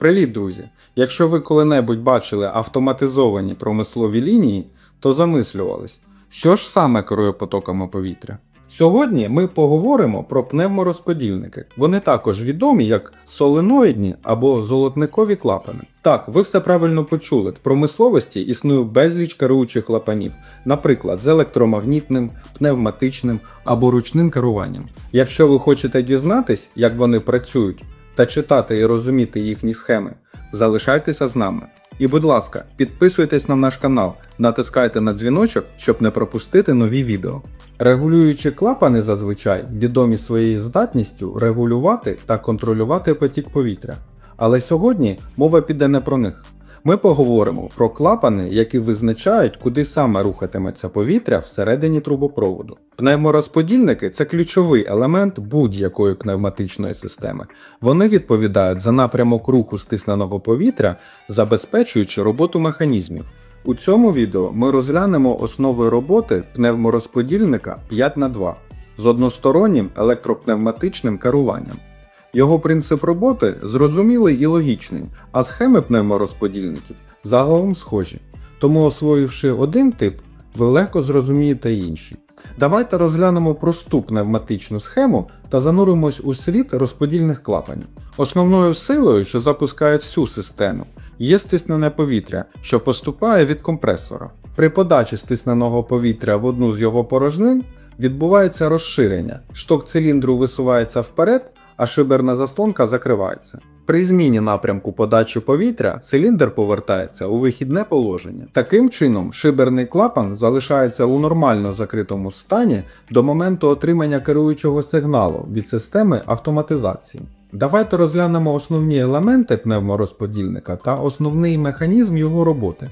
Привіт, друзі! Якщо ви коли-небудь бачили автоматизовані промислові лінії, то замислювались, що ж саме керує потоками повітря. Сьогодні ми поговоримо про пневморозподільники. Вони також відомі як соленоїдні або золотникові клапани. Так, ви все правильно почули. В промисловості існує безліч керуючих клапанів, наприклад, з електромагнітним, пневматичним або ручним керуванням. Якщо ви хочете дізнатись, як вони працюють, та читати і розуміти їхні схеми, залишайтеся з нами. І будь ласка, підписуйтесь на наш канал, натискайте на дзвіночок, щоб не пропустити нові відео. Регулюючі клапани зазвичай відомі своєю здатністю регулювати та контролювати потік повітря. Але сьогодні мова піде не про них. Ми поговоримо про клапани, які визначають, куди саме рухатиметься повітря всередині трубопроводу. Пневморозподільники це ключовий елемент будь-якої пневматичної системи. Вони відповідають за напрямок руху стисненого повітря, забезпечуючи роботу механізмів. У цьому відео ми розглянемо основи роботи пневморозподільника 5х2 з одностороннім електропневматичним керуванням. Його принцип роботи зрозумілий і логічний, а схеми пневморозподільників загалом схожі. Тому, освоївши один тип, ви легко зрозумієте інший. Давайте розглянемо просту пневматичну схему та зануримось у світ розподільних клапанів. Основною силою, що запускає всю систему, є стиснене повітря, що поступає від компресора. При подачі стисненого повітря в одну з його порожнин відбувається розширення, шток циліндру висувається вперед, а шиберна заслонка закривається. При зміні напрямку подачі повітря циліндр повертається у вихідне положення. Таким чином, шиберний клапан залишається у нормально закритому стані до моменту отримання керуючого сигналу від системи автоматизації. Давайте розглянемо основні елементи пневморозподільника та основний механізм його роботи.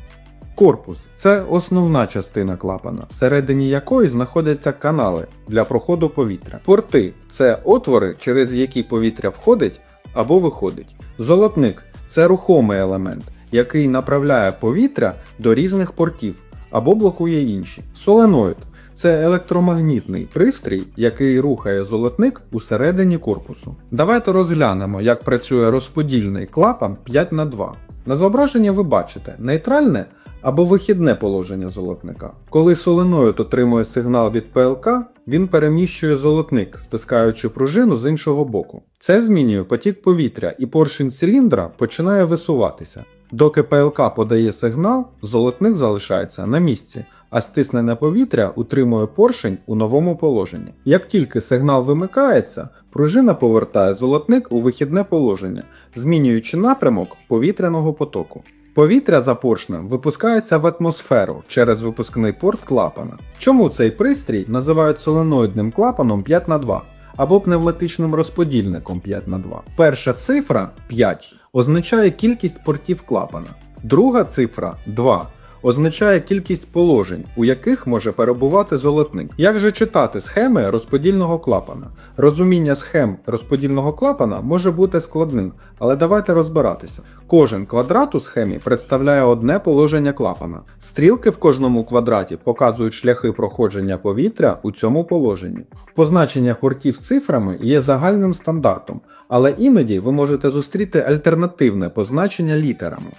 Корпус це основна частина клапана, всередині якої знаходяться канали для проходу повітря. Порти це отвори, через які повітря входить або виходить. Золотник це рухомий елемент, який направляє повітря до різних портів або блокує інші. Соленоїд це електромагнітний пристрій, який рухає золотник усередині корпусу. Давайте розглянемо, як працює розподільний клапан 5х2. На зображенні ви бачите нейтральне або вихідне положення золотника. Коли соленоїд отримує сигнал від ПЛК, він переміщує золотник, стискаючи пружину з іншого боку. Це змінює потік повітря і поршень циліндра починає висуватися. Доки ПЛК подає сигнал, золотник залишається на місці, а стиснене повітря утримує поршень у новому положенні. Як тільки сигнал вимикається, пружина повертає золотник у вихідне положення, змінюючи напрямок повітряного потоку. Повітря за поршнем випускається в атмосферу через випускний порт клапана. Чому цей пристрій називають соленоїдним клапаном 5х2 або пневматичним розподільником 5х2? Перша цифра 5 означає кількість портів клапана, друга цифра 2 означає кількість положень, у яких може перебувати золотник. Як же читати схеми розподільного клапана? Розуміння схем розподільного клапана може бути складним, але давайте розбиратися. Кожен квадрат у схемі представляє одне положення клапана. Стрілки в кожному квадраті показують шляхи проходження повітря у цьому положенні. Позначення портів цифрами є загальним стандартом, але іноді ви можете зустріти альтернативне позначення літерами.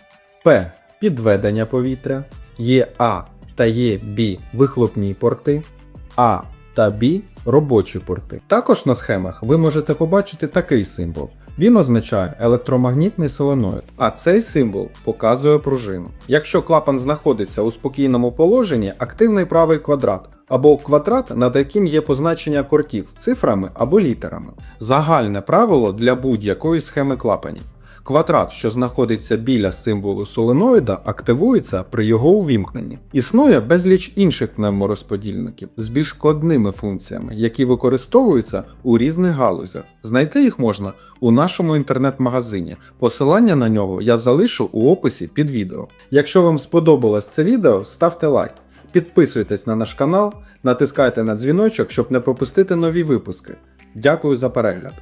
П підведення повітря, є А та є Б вихлопні порти, А та Б робочі порти. Також на схемах ви можете побачити такий символ. Він означає електромагнітний соленоїд, а цей символ показує пружину. Якщо клапан знаходиться у спокійному положенні, активний правий квадрат, або квадрат, над яким є позначення кортів цифрами або літерами. Загальне правило для будь-якої схеми клапанів. Квадрат, що знаходиться біля символу соленоїда, активується при його увімкненні. Існує безліч інших пневморозподільників з більш складними функціями, які використовуються у різних галузях. Знайти їх можна у нашому інтернет-магазині. Посилання на нього я залишу у описі під відео. Якщо вам сподобалось це відео, ставте лайк, підписуйтесь на наш канал, натискайте на дзвіночок, щоб не пропустити нові випуски. Дякую за перегляд!